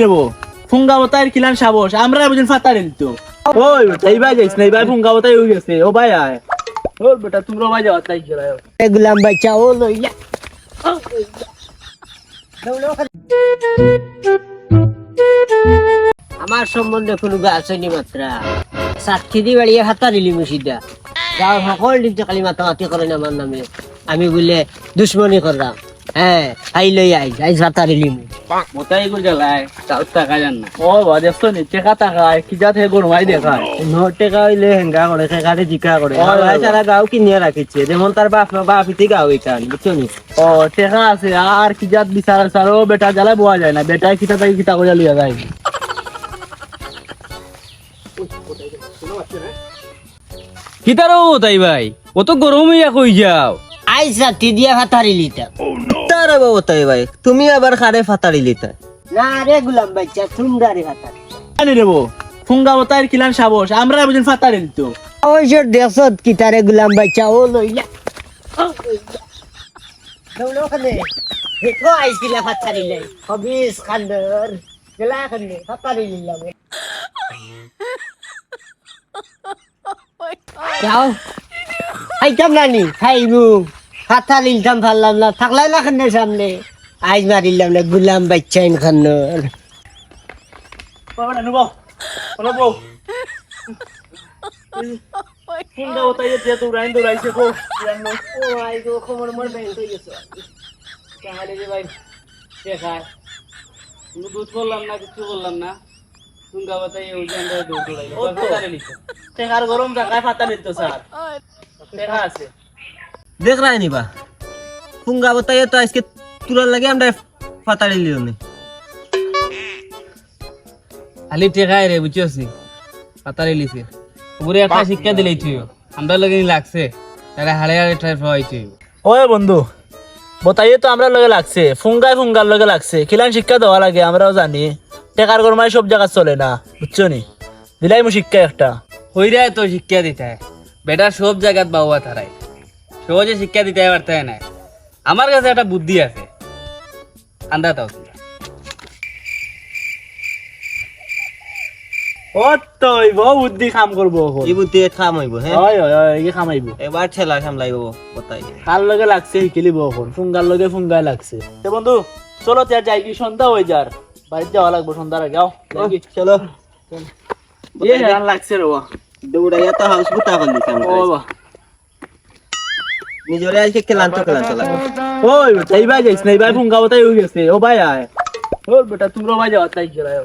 দেবো ফুঙ্গা সাবস, আমরা বুঝুন ফাতা দিত। ওই এই ভাই যাইস না এই ভাই ফুঙ্গা হয়ে গেছে, ও ভাই আয়। ও বেটা, তোমরা ভাই যাওয়া তাই গেলায় গুলাম বাচ্চা ও লইয়া আমার সম্বন্ধে কোনো আসেনি মাত্রা। সাক্ষী দি বাড়িয়ে হাতা দিলি মুসিদা যাও, সকল দিন কালি মাতামাতি করেন আমার নামে। আমি বলে দুশ্মনী করলাম। হ্যাঁ আই লই আই আই হাতা দিলি মু মোতাই গুল জ্বালায় তাও টাকা জান না। ও বা দেখছ নি টেকা টাকায় কি যাতে গরমাই দেখায়। ন টাকা হইলে হেঙ্গা করে জিকা করে। ও, ভাই সারা গাও কিনিয়ে রাখিছে যেমন তার বাপ বাপিতে গাও এখান বুঝছ নি? ও টেকা আছে আর কি জাত বিচার সারো বেটা জ্বালা বোয়া যায় না বেটায় কিতা তাই কিতা করে লিয়া যায়। কিতারও তাই ভাই? ও তো গরম হইয়া কই যাও? আই সাথী দিয়া হাতা দিলি তা তারে বাবু তাই ভাই তুমি আবার খারে ফাতারি লিতা? না রে গুলাম বাচ্চা তোমরা রে হাতা জানি দেবো ফুঙ্গা বতায় কিলান সাবস আমরা বুঝুন ফাতা দিত ওই যে দেশত কিতারে গুলাম বাচ্চা ও লইলা। দৌড়ো খানে দেখো আইসিলা ফাতা দিলে হবিস খান্দর গেলা খানে ফাতা দিলাম যাও। খাইতাম নানি খাইবু ফাতা লিলতাম পারলাম না থাকলাই না খানে সামনে। আইজ মারিলাম না গুলাম বাচ্চা ইন খান্নর দুধ বললাম না কিছু বললাম না। তুঙ্গা বাতাই ওই জায়গায় দৌড় তো। গরম টাকায় ফাতা দিত স্যার। টেকা আছে। দেখ রায় নিবা ফুঙ্গা বতাই তো আজকে তুলার লাগে আমরা ফাতারি লিও নি খালি টেকায় রে বুঝছিস পাতারে লিছে। উপরে একটা শিক্ষা দিলেই তুই আমরা লগে লাগছে তারা হাড়ে হাড়ে ট্রাই পাওয়াই তুই ওই বন্ধু বতাইয়ে তো আমরা লগে লাগছে ফুঙ্গায় ফুঙ্গার লগে লাগছে। খিলান শিক্ষা দেওয়া লাগে আমরাও জানি। টেকার গরমায় সব জায়গা চলে না বুঝছ নি? দিলাই মু শিক্ষা একটা। হইরায় তো শিক্ষা দিতে বেটা সব জায়গাত বাবা তারাই সহজে শিক্ষা দিতে পারতে হয় না আমার কাছে একটা বুদ্ধি আছে। আন্দা তাও তোমরা। ও তো বুদ্ধি কাম করব এখন। এই বুদ্ধি খাম হইব হ্যাঁ? হয় হয় হয় এই কামাইব এবার ঠেলা সামলাইব বতাই। কার লগে লাগছে শিখিলিব এখন। ফুঙ্গার লগে ফুঙ্গায় লাগছে। তে বন্ধু চলো ત્યાં যাই কি সন্ধ্যা হয়ে যার। বাড়িতে যাওয়া লাগবো সন্ধ্যার আগে যাও। চলো। এ লাগছে রে দৌড়াইয়া তো হাউস বুতা করে দিতাম ও বাবা নিজরে আজকে খেলান তো খেলান চলা ওই বেটা এই ভাই যাইস না এই ভাই ফুঙ্গা বতাই হয়ে গেছে ও ভাই আয়। ও বেটা তোমরা ভাই যাওয়া তাই গেলায়